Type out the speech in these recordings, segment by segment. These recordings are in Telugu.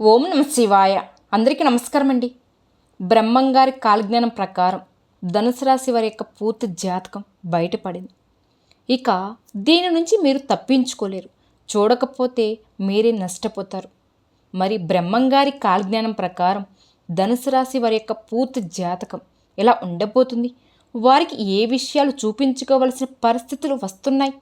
ఓం నమ శివాయ. అందరికీ నమస్కారం అండి బ్రహ్మంగారి కాలజ్ఞానం ప్రకారం ధనుసు రాశి వారి యొక్క పూర్తి జాతకం బయటపడింది. ఇక దీని నుంచి మీరు తప్పించుకోలేరు. చూడకపోతే మీరే నష్టపోతారు. మరి బ్రహ్మంగారి కాలజ్ఞానం ప్రకారం ధనుసు రాశి వారి యొక్క పూర్తి జాతకం ఎలా ఉండబోతుంది? వారికి ఏ విషయాలు చూపించుకోవలసిన పరిస్థితులు వస్తున్నాయి?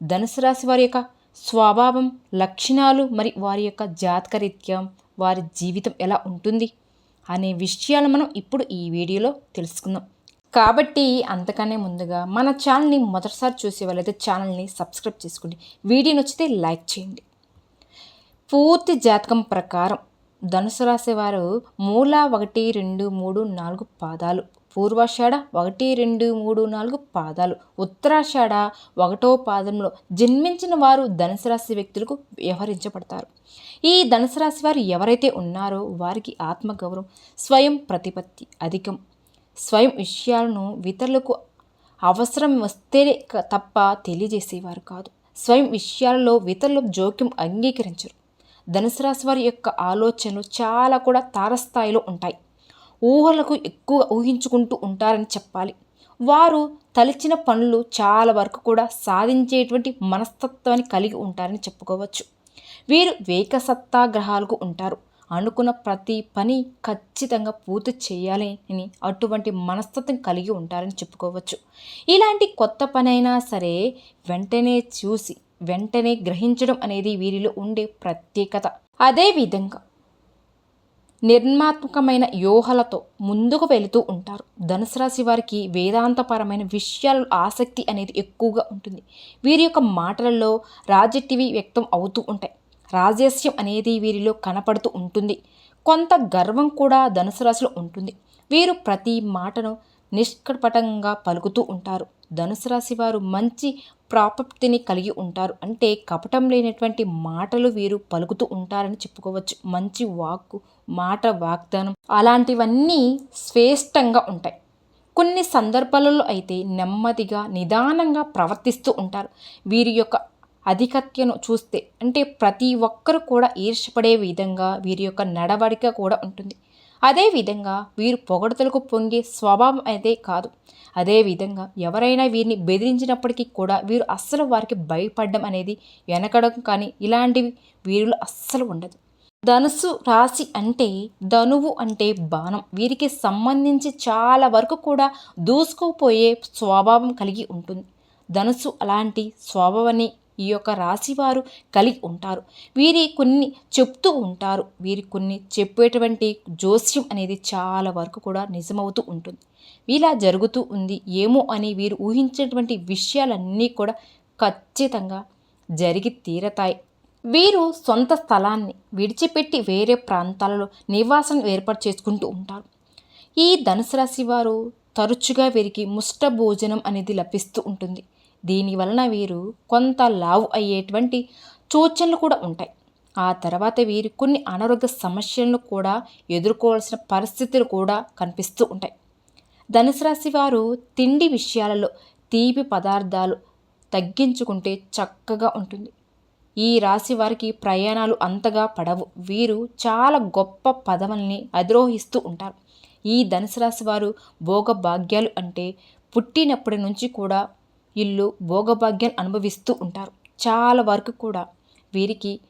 ధనుసు రాశి వారి యొక్క స్వభావం లక్షణాలు మరి వారి యొక్క జాతకరీత్యం వారి జీవితం ఎలా ఉంటుంది అనే విషయాలు మనం ఇప్పుడు ఈ వీడియోలో తెలుసుకుందాం. కాబట్టి అంతకనే ముందుగా మన ఛానల్ని మొదటిసారి చూసే వాళ్ళైతే ఛానల్ని సబ్స్క్రైబ్ చేసుకోండి. వీడియో నచ్చితే లైక్ చేయండి. పూర్తి జాతకం ప్రకారం ధనుసు రాశి వారు మూల ఒకటి రెండు మూడు నాలుగు పాదాలు. పూర్వాషాఢ ఒకటి రెండు మూడు నాలుగు పాదాలు. ఉత్తరాషాఢ ఒకటో పాదంలో జన్మించిన వారు ధనుసు రాశి వ్యక్తులకు వ్యవహరించబడతారు. ఈ ధనుసు రాశి వారు ఎవరైతే ఉన్నారో వారికి ఆత్మగౌరవం స్వయం ప్రతిపత్తి అధికం. స్వయం విషయాలను ఇతరులకు అవసరం వస్తే క- తప్ప తెలియజేసేవారు కాదు. స్వయం విషయాలలో ఇతరులు జోక్యం అంగీకరించరు. ధనుసు రాశి వారి యొక్క ఆలోచనలు చాలా కూడా తారస్థాయిలో ఉంటాయి. ఊహలకు ఎక్కువ ఊహించుకుంటూ ఉంటారని చెప్పాలి. వారు తలచిన పనులు చాలా వరకు కూడా సాధించేటువంటి మనస్తత్వాన్ని కలిగి ఉంటారని చెప్పుకోవచ్చు. వీరు వేకసత్తాగ్రహాలకు ఉంటారు. అనుకున్న ప్రతి పని ఖచ్చితంగా పూర్తి చేయాలని అటువంటి మనస్తత్వం కలిగి ఉంటారని చెప్పుకోవచ్చు. ఇలాంటి కొత్త పని అయినా సరే వెంటనే చూసి వెంటనే గ్రహించడం అనేది వీరిలో ఉండే ప్రత్యేకత. అదేవిధంగా నిర్మాత్మకమైన యోహలతో ముందుకు వెళుతూ ఉంటారు. ధనుసు రాశి వారికి వేదాంతపరమైన విషయాలు ఆసక్తి అనేది ఎక్కువగా ఉంటుంది. వీరి యొక్క మాటలలో రాజటివి వ్యక్తం అవుతూ ఉంటాయి. రాజస్యం అనేది వీరిలో కనపడుతూ ఉంటుంది. కొంత గర్వం కూడా ధనుసు రాశిలో ఉంటుంది. వీరు ప్రతి మాటను నిష్కపటంగా పలుకుతూ ఉంటారు. ధనుసు రాశి వారు మంచి ప్రాపప్తిని కలిగి ఉంటారు. అంటే కపటం లేనటువంటి మాటలు వీరు పలుకుతూ ఉంటారని చెప్పుకోవచ్చు. మంచి వాక్కు మాట వాగ్దానం అలాంటివన్నీ శ్రేష్టంగా ఉంటాయి. కొన్ని సందర్భాలలో అయితే నెమ్మదిగా నిదానంగా ప్రవర్తిస్తూ ఉంటారు. వీరి యొక్క అధికత్యను చూస్తే అంటే ప్రతి ఒక్కరు కూడా ఈర్షపడే విధంగా వీరి యొక్క నడవడిక కూడా ఉంటుంది. అదేవిధంగా వీరు పొగడతలకు పొంగే స్వభావం అయితే కాదు. అదేవిధంగా ఎవరైనా వీరిని బెదిరించినప్పటికీ కూడా వీరు అస్సలు వారికి భయపడడం అనేది వెనకడం కానీ ఇలాంటివి వీరిలో అస్సలు ఉండదు. ధనుసు రాశి అంటే ధనువు అంటే బాణం. వీరికి సంబంధించి చాలా వరకు కూడా దూసుకుపోయే స్వభావం కలిగి ఉంటుంది. ధనుసు అలాంటి స్వభావాన్ని ఈ యొక్క రాశి వారు కలిగి ఉంటారు. వీరి కొన్ని చెప్తూ ఉంటారు. వీరి కొన్ని చెప్పేటువంటి జోస్యం అనేది చాలా వరకు కూడా నిజమవుతూ ఉంటుంది. ఇలా జరుగుతూ ఉంది. ఏమో అని వీరు ఊహించేటువంటి విషయాలన్నీ కూడా ఖచ్చితంగా జరిగి తీరతాయి. వీరు సొంత స్థలాన్ని విడిచిపెట్టి వేరే ప్రాంతాలలో నివాసం ఏర్పాటు చేసుకుంటూ ఉంటారు. ఈ ధనుసు రాశి వారు తరచుగా వీరికి ముష్ట భోజనం అనేది లభిస్తూ ఉంటుంది. దీని వలన వీరు కొంత లావు అయ్యేటువంటి సూచనలు కూడా ఉంటాయి. ఆ తర్వాత వీరు కొన్ని అనారోగ్య సమస్యలను కూడా ఎదుర్కోవాల్సిన పరిస్థితులు కూడా కనిపిస్తూ ఉంటాయి. ధనుసు రాశి వారు తిండి విషయాలలో తీపి పదార్థాలు తగ్గించుకుంటే చక్కగా ఉంటుంది. ఈ రాశి వారికి ప్రయాణాలు అంతగా పడవు. వీరు చాలా గొప్ప పదవుల్ని అధిరోహిస్తూ ఉంటారు. ఈ ధనుసు రాశి వారు భోగభాగ్యాలు అంటే పుట్టినప్పటి నుంచి కూడా ఇల్లు భోగభాగ్యాలు అనుభవిస్తూ ఉంటారు. చాలా వరకు కూడా వీరికి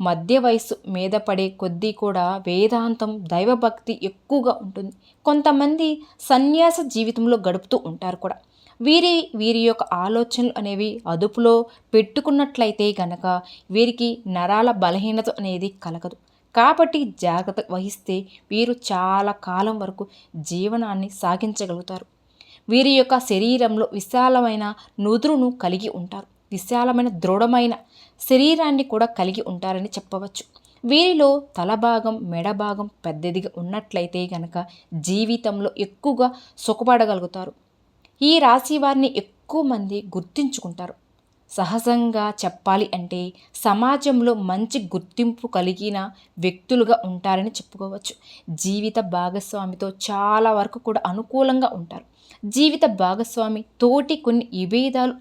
మధ్య వయసు మీద పడే కొద్దీ కూడా వేదాంతం దైవభక్తి ఎక్కువగా ఉంటుంది. కొంతమంది సన్యాస జీవితంలో గడుపుతూ ఉంటారు కూడా. వీరి వీరి యొక్క ఆలోచనలు అనేవి అదుపులో పెట్టుకున్నట్లయితే గనక వీరికి నరాల బలహీనత అనేది కలగదు. కాబట్టి జాగ్రత్త వహిస్తే వీరు చాలా కాలం వరకు జీవనాన్ని సాగించగలుగుతారు. వీరి యొక్క శరీరంలో విశాలమైన నుదురును కలిగి ఉంటారు. విశాలమైన దృఢమైన శరీరాన్ని కూడా కలిగి ఉంటారని చెప్పవచ్చు. వీరిలో తల భాగం మెడ భాగం పెద్దదిగా ఉన్నట్లయితే గనక జీవితంలో ఎక్కువగా సుఖపడగలుగుతారు. ఈ రాశి వారిని ఎక్కువ మంది గుర్తించుకుంటారు. సహజంగా చెప్పాలి అంటే సమాజంలో మంచి గుర్తింపు కలిగిన వ్యక్తులుగా ఉంటారని చెప్పుకోవచ్చు. జీవిత భాగస్వామితో చాలా వరకు కూడా అనుకూలంగా ఉంటారు. జీవిత భాగస్వామి తోటి కొన్ని విభేదాలు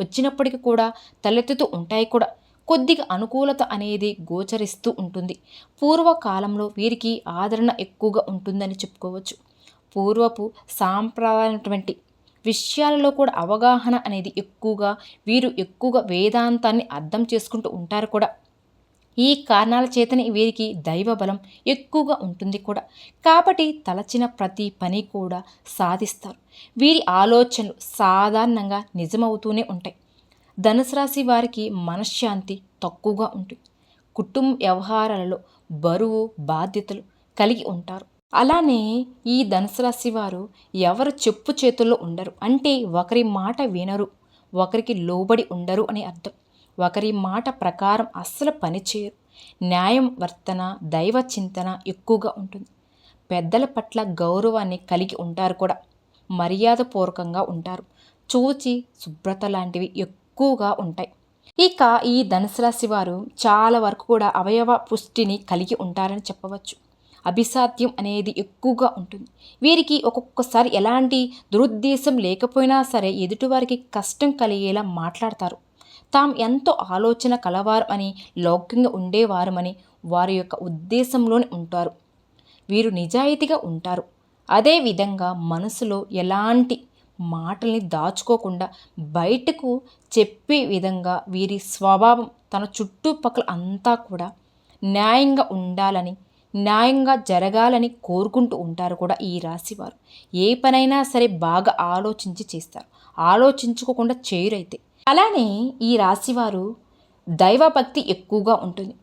వచ్చినప్పటికీ కూడా తలెత్తుతూ ఉంటాయి కూడా. కొద్దిగా అనుకూలత అనేది గోచరిస్తూ ఉంటుంది. పూర్వకాలంలో వీరికి ఆదరణ ఎక్కువగా ఉంటుందని చెప్పుకోవచ్చు. పూర్వపు సాంప్రదాయమైనటువంటి విషయాలలో కూడా అవగాహన అనేది ఎక్కువగా వీరు ఎక్కువగా వేదాంతాన్ని అర్థం చేసుకుంటూ ఉంటారు కూడా. ఈ కారణాల చేతనే వీరికి దైవ బలం ఎక్కువగా ఉంటుంది కూడా. కాబట్టి తలచిన ప్రతి పని కూడా సాధిస్తారు. వీరి ఆలోచనలు సాధారణంగా నిజమవుతూనే ఉంటాయి. ధనుసు రాశి వారికి మనశ్శాంతి తక్కువగా ఉంటుంది. కుటుంబ వ్యవహారాలలో బరువు బాధ్యతలు కలిగి ఉంటారు. అలానే ఈ ధనుసు రాశి వారు ఎవరు చెప్పు చేతుల్లో ఉండరు. అంటే ఒకరి మాట వినరు. ఒకరికి లోబడి ఉండరు అని అర్థం. ఒకరి మాట ప్రకారం అస్సలు పనిచేయరు న్యాయం వర్తన దైవ చింతన ఎక్కువగా ఉంటుంది. పెద్దల పట్ల గౌరవాన్ని కలిగి ఉంటారు కూడా. మర్యాదపూర్వకంగా ఉంటారు. చూచి శుభ్రత లాంటివి ఎక్కువగా ఉంటాయి. ఇక ఈ ధనుసు రాశి వారు చాలా వరకు కూడా అవయవ పుష్టిని కలిగి ఉంటారని చెప్పవచ్చు. అభిసాధ్యం అనేది ఎక్కువగా ఉంటుంది. వీరికి ఒక్కొక్కసారి ఎలాంటి దురుద్దేశం లేకపోయినా సరే ఎదుటివారికి కష్టం కలిగేలా మాట్లాడతారు. తాము ఎంతో ఆలోచన కలవారు అని లౌక్యంగా ఉండేవారమని వారి యొక్క ఉద్దేశంలోనే ఉంటారు. వీరు నిజాయితీగా ఉంటారు. అదేవిధంగా మనసులో ఎలాంటి మాటల్ని దాచుకోకుండా బయటకు చెప్పే విధంగా వీరి స్వభావం తన చుట్టుపక్కల అంతా కూడా న్యాయంగా ఉండాలని న్యాయంగా జరగాలని కోరుకుంటూ ఉంటారు కూడా ఈ రాశివారు. ఏ పనైనా సరే బాగా ఆలోచించి చేస్తారు. ఆలోచించుకోకుండా చేయరైతే అలానే ఈ రాశివారు దైవభక్తి ఎక్కువగా ఉంటుంది.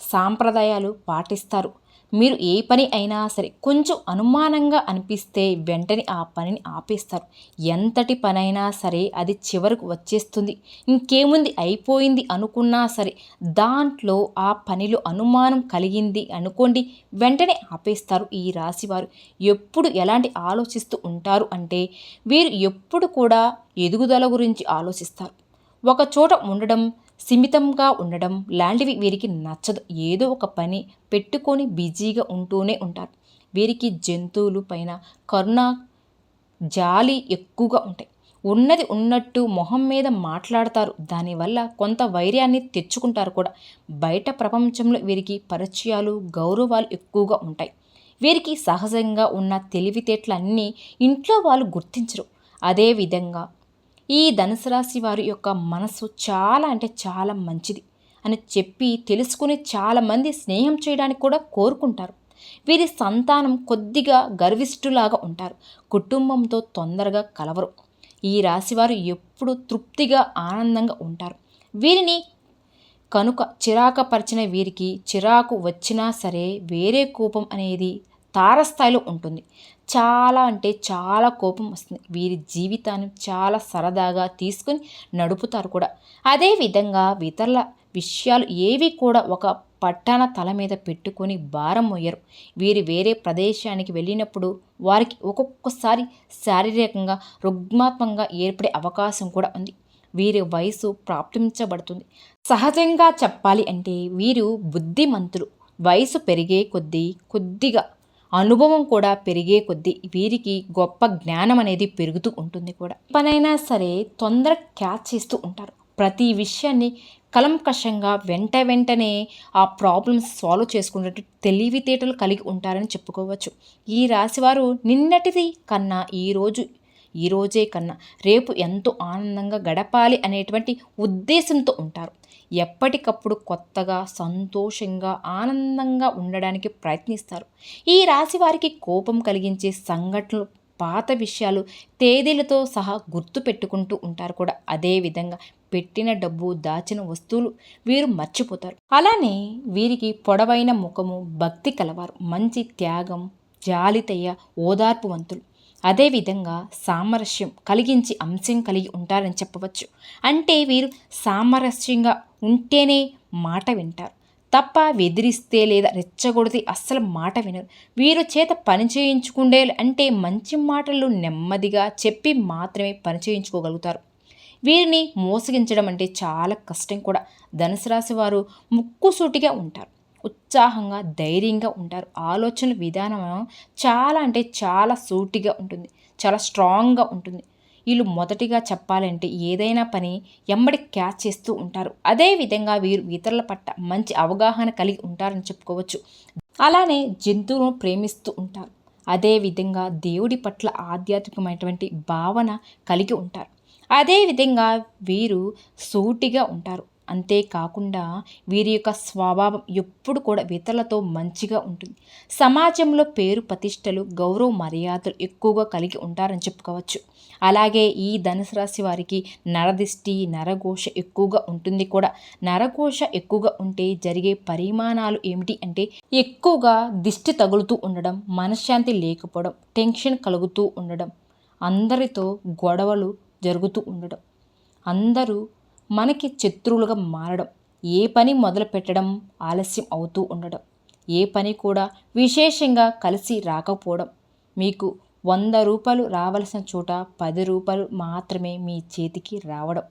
సాంప్రదాయాలు పాటిస్తారు. మీరు ఏ పని అయినా సరే కొంచెం అనుమానంగా అనిపిస్తే వెంటనే ఆ పనిని ఆపేస్తారు. ఎంతటి పనైనా సరే అది చివరకు వచ్చేస్తుంది. ఇంకేముంది అయిపోయింది అనుకున్నా సరే దాంట్లో ఆ పనిలో అనుమానం కలిగింది అనుకోండి వెంటనే ఆపేస్తారు ఈ రాశివారు. ఎప్పుడు ఎలాంటి ఆలోచిస్తూ ఉంటారు అంటే వీరు ఎప్పుడు కూడా ఎదుగుదల గురించి ఆలోచిస్తారు. ఒక చోట ఉండడం సిమితంగా ఉండడం లాంటివి వీరికి నచ్చదు. ఏదో ఒక పని పెట్టుకొని బిజీగా ఉంటూనే ఉంటారు. వీరికి జంతువులు పైన కరుణ జాలి ఎక్కువగా ఉంటాయి. ఉన్నది ఉన్నట్టు మొహం మీద మాట్లాడతారు. దానివల్ల కొంత వైర్యాన్ని తెచ్చుకుంటారు కూడా. బయట ప్రపంచంలో వీరికి పరిచయాలు గౌరవాలు ఎక్కువగా ఉంటాయి. వీరికి సహజంగా ఉన్న తెలివితేటలన్నీ ఇంట్లో వాళ్ళు గుర్తించరు. అదేవిధంగా ఈ ధనుసు రాశి వారి యొక్క మనసు చాలా అంటే చాలా మంచిది అని చెప్పి తెలుసుకుని చాలామంది స్నేహం చేయడానికి కూడా కోరుకుంటారు. వీరి సంతానం కొద్దిగా గర్విష్ఠులాగా ఉంటారు. కుటుంబంతో తొందరగా కలవరు. ఈ రాశివారు ఎప్పుడు తృప్తిగా ఆనందంగా ఉంటారు. వీరిని కనుక చిరాకపరిచిన వీరికి చిరాకు వచ్చినా సరే వేరే కోపం అనేది తారస్థాయిలో ఉంటుంది. చాలా అంటే చాలా కోపం వస్తుంది. వీరి జీవితాన్ని చాలా సరదాగా తీసుకుని నడుపుతారు కూడా. అదేవిధంగా ఇతరుల విషయాలు ఏవి కూడా ఒక పట్టణ తల మీద పెట్టుకొని భారం మొయ్యరు వీరు వేరే ప్రదేశానికి వెళ్ళినప్పుడు వారికి ఒక్కొక్కసారి శారీరకంగా రుగ్మాత్మకంగా ఏర్పడే అవకాశం కూడా ఉంది. వీరి వయసు ప్రాప్తించబడుతుంది. సహజంగా చెప్పాలి అంటే వీరు బుద్ధిమంతులు. వయసు పెరిగే కొద్దీ కొద్దిగా అనుభవం కూడా పెరిగే కొద్దీ వీరికి గొప్ప జ్ఞానం అనేది పెరుగుతూ ఉంటుంది కూడా. పనైనా సరే తొందర క్యాచ్ చేస్తూ ఉంటారు. ప్రతి విషయాన్ని కలంకషంగా వెంట వెంటనే ఆ ప్రాబ్లమ్స్ సాల్వ్ చేసుకునేటట్టు తెలివితేటలు కలిగి ఉంటారని చెప్పుకోవచ్చు. ఈ రాశివారు నిన్నటిది కన్నా ఈరోజు ఈరోజే కన్నా రేపు ఎంతో ఆనందంగా గడపాలి అనేటువంటి ఉద్దేశంతో ఉంటారు. ఎప్పటికప్పుడు కొత్తగా సంతోషంగా ఆనందంగా ఉండడానికి ప్రయత్నిస్తారు. ఈ రాశి వారికి కోపం కలిగించే సంఘటనలు పాత విషయాలు తేదీలతో సహా గుర్తు పెట్టుకుంటూ ఉంటారు కూడా. అదేవిధంగా పెట్టిన డబ్బు దాచిన వస్తువులు వీరు మర్చిపోతారు. అలానే వీరికి పొడవైన ముఖము భక్తి కలవారు. మంచి త్యాగం జాలితయ్య ఓదార్పువంతులు. అదేవిధంగా సామరస్యం కలిగించి అంశం కలిగి ఉంటారని చెప్పవచ్చు. అంటే వీరు సామరస్యంగా ఉంటేనే మాట వింటారు. తప్ప వెదిరిస్తే లేదా రెచ్చగొడితే అస్సలు మాట వినరు. వీరు చేత పని చేయించుకుండే అంటే మంచి మాటలు నెమ్మదిగా చెప్పి మాత్రమే పని చేయించుకోగలుగుతారు. వీరిని మోసగించడం అంటే చాలా కష్టం కూడా. ధనుసు రాశి వారు ముక్కుసూటిగా ఉంటారు. ఉత్సాహంగా ధైర్యంగా ఉంటారు. ఆలోచన విధానం చాలా అంటే చాలా సూటిగా ఉంటుంది. చాలా స్ట్రాంగ్గా ఉంటుంది. వీళ్ళు మొదటిగా చెప్పాలంటే ఏదైనా పని ఎమ్మడి క్యాచ్ చేస్తూ ఉంటారు. అదేవిధంగా వీరు ఇతరుల పట్ల మంచి అవగాహన కలిగి ఉంటారని చెప్పుకోవచ్చు. అలానే జంతువులను ప్రేమిస్తూ ఉంటారు. అదేవిధంగా దేవుడి పట్ల ఆధ్యాత్మికమైనటువంటి భావన కలిగి ఉంటారు. అదేవిధంగా వీరు సూటిగా ఉంటారు. అంతేకాకుండా వీరి యొక్క స్వభావం ఎప్పుడు కూడా ఇతరులతో మంచిగా ఉంటుంది. సమాజంలో పేరు ప్రతిష్టలు గౌరవ మర్యాదలు ఎక్కువగా కలిగి ఉంటారని చెప్పుకోవచ్చు. అలాగే ఈ ధనుసు రాశి వారికి నరదిష్టి నరఘోష ఎక్కువగా ఉంటుంది కూడా. నరఘోష ఎక్కువగా ఉంటే జరిగే పరిమాణాలు ఏమిటి అంటే ఎక్కువగా దిష్టి తగులుతూ ఉండడం మనశ్శాంతి లేకపోవడం టెన్షన్ కలుగుతూ ఉండడం అందరితో గొడవలు జరుగుతూ ఉండడం. అందరూ మనకి శత్రువులుగా మారడం. ఏ పని మొదలు పెట్టడం ఆలస్యం అవుతూ ఉండడం. ఏ పని కూడా విశేషంగా కలిసి రాకపోవడం. మీకు వంద రూపాయలు రావలసిన చోట పది రూపాయలు మాత్రమే మీ చేతికి రావడం.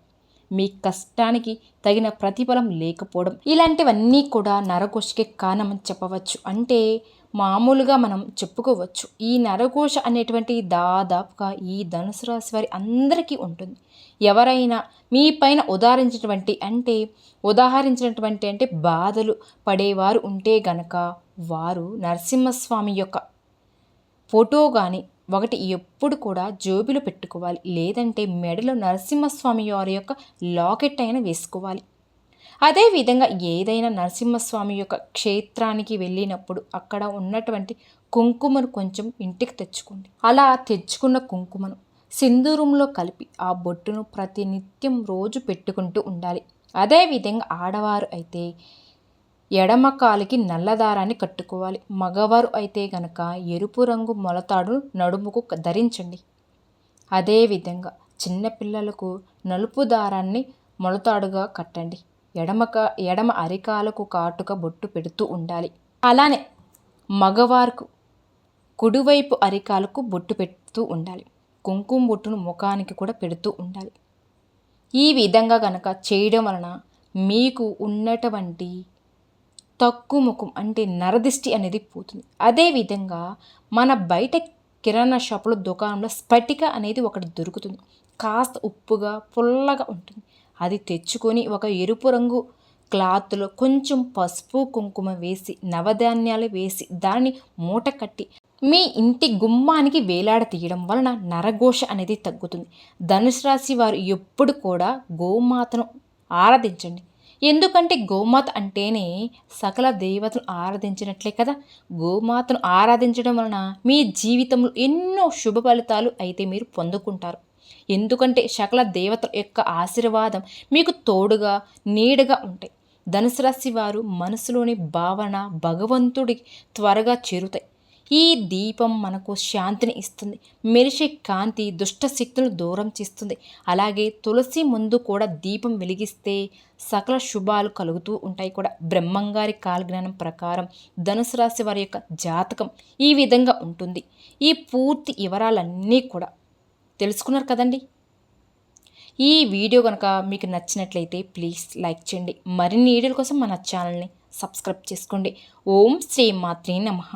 మీ కష్టానికి తగిన ప్రతిఫలం లేకపోవడం. ఇలాంటివన్నీ కూడా నరకోశకి కారణమని చెప్పవచ్చు. అంటే మామూలుగా మనం చెప్పుకోవచ్చు. ఈ నరకోశ అనేటువంటి దాదాపుగా ఈ ధనుసు రాశి వారి అందరికీ ఉంటుంది. ఎవరైనా మీ పైన ఉదాహరించినటువంటి అంటే ఉదాహరించినటువంటి అంటే బాధలు పడేవారు ఉంటే గనక వారు నరసింహస్వామి యొక్క ఫోటో కానీ ఒకటి ఎప్పుడు కూడా జోబిలో పెట్టుకోవాలి. లేదంటే మెడలో నరసింహస్వామి వారి యొక్క లాకెట్ అయినా వేసుకోవాలి. అదేవిధంగా ఏదైనా నరసింహస్వామి యొక్క క్షేత్రానికి వెళ్ళినప్పుడు అక్కడ ఉన్నటువంటి కుంకుమను కొంచెం ఇంటికి తెచ్చుకోండి. అలా తెచ్చుకున్న కుంకుమను సింధూరంలో కలిపి ఆ బొట్టును ప్రతినిత్యం రోజు పెట్టుకుంటూ ఉండాలి. అదేవిధంగా ఆడవారు అయితే ఎడమ కాలికి నల్లదారాన్ని కట్టుకోవాలి. మగవారు అయితే గనక ఎరుపు రంగు మొలతాడు నడుముకు ధరించండి. అదేవిధంగా చిన్నపిల్లలకు నలుపు దారాన్ని మొలతాడుగా కట్టండి. ఎడమ ఎడమ అరికాలకు కాటుక బొట్టు పెడుతూ ఉండాలి. అలానే మగవారికి కుడివైపు అరికాలకు బొట్టు పెడుతూ ఉండాలి. కుంకుమ బొట్టును ముఖానికి కూడా పెడుతూ ఉండాలి. ఈ విధంగా కనుక చేయడం వలన మీకు ఉన్నటువంటి తక్కువ ముఖం అంటే నరదిష్టి అనేది పోతుంది. అదేవిధంగా మన బయట కిరాణా షాపులో దుకాణంలో స్ఫటిక అనేది ఒకటి దొరుకుతుంది. కాస్త ఉప్పుగా పుల్లగా ఉంటుంది. అది తెచ్చుకొని ఒక ఎరుపు రంగు క్లాత్లో కొంచెం పసుపు కుంకుమ వేసి నవధాన్యాలు వేసి దాన్ని మూట కట్టి మీ ఇంటి గుమ్మానికి వేలాడ తీయడం వలన నరఘోష అనేది తగ్గుతుంది. ధనుసు రాశి వారు ఎప్పుడు కూడా గోమాతను ఆరాధించండి. ఎందుకంటే గోమాత అంటేనే సకల దేవతను ఆరాధించినట్లే కదా. గోమాతను ఆరాధించడం వలన మీ జీవితంలో ఎన్నో శుభ ఫలితాలు అయితే మీరు పొందుకుంటారు. ఎందుకంటే సకల దేవతల యొక్క ఆశీర్వాదం మీకు తోడుగా నీడగా ఉంటాయి. ధనుసు రాశి వారు మనసులోని భావన భగవంతుడికి త్వరగా చేరుతాయి. ఈ దీపం మనకు శాంతిని ఇస్తుంది. మెరిసే కాంతి దుష్ట శక్తులను దూరం చేస్తుంది. అలాగే తులసి ముందు కూడా దీపం వెలిగిస్తే సకల శుభాలు కలుగుతూ ఉంటాయి కూడా. బ్రహ్మంగారి కాలజ్ఞానం ప్రకారం ధనుసు రాశి వారి యొక్క జాతకం ఈ విధంగా ఉంటుంది. ఈ పూర్తి వివరాలన్నీ కూడా తెలుసుకున్నారు కదండి? ఈ వీడియో కనుక మీకు నచ్చినట్లయితే ప్లీజ్ లైక్ చేయండి. మరిన్ని వీడియోల కోసం మన ఛానల్ని సబ్స్క్రైబ్ చేసుకోండి. ఓం శ్రీ మాత్రే నమః.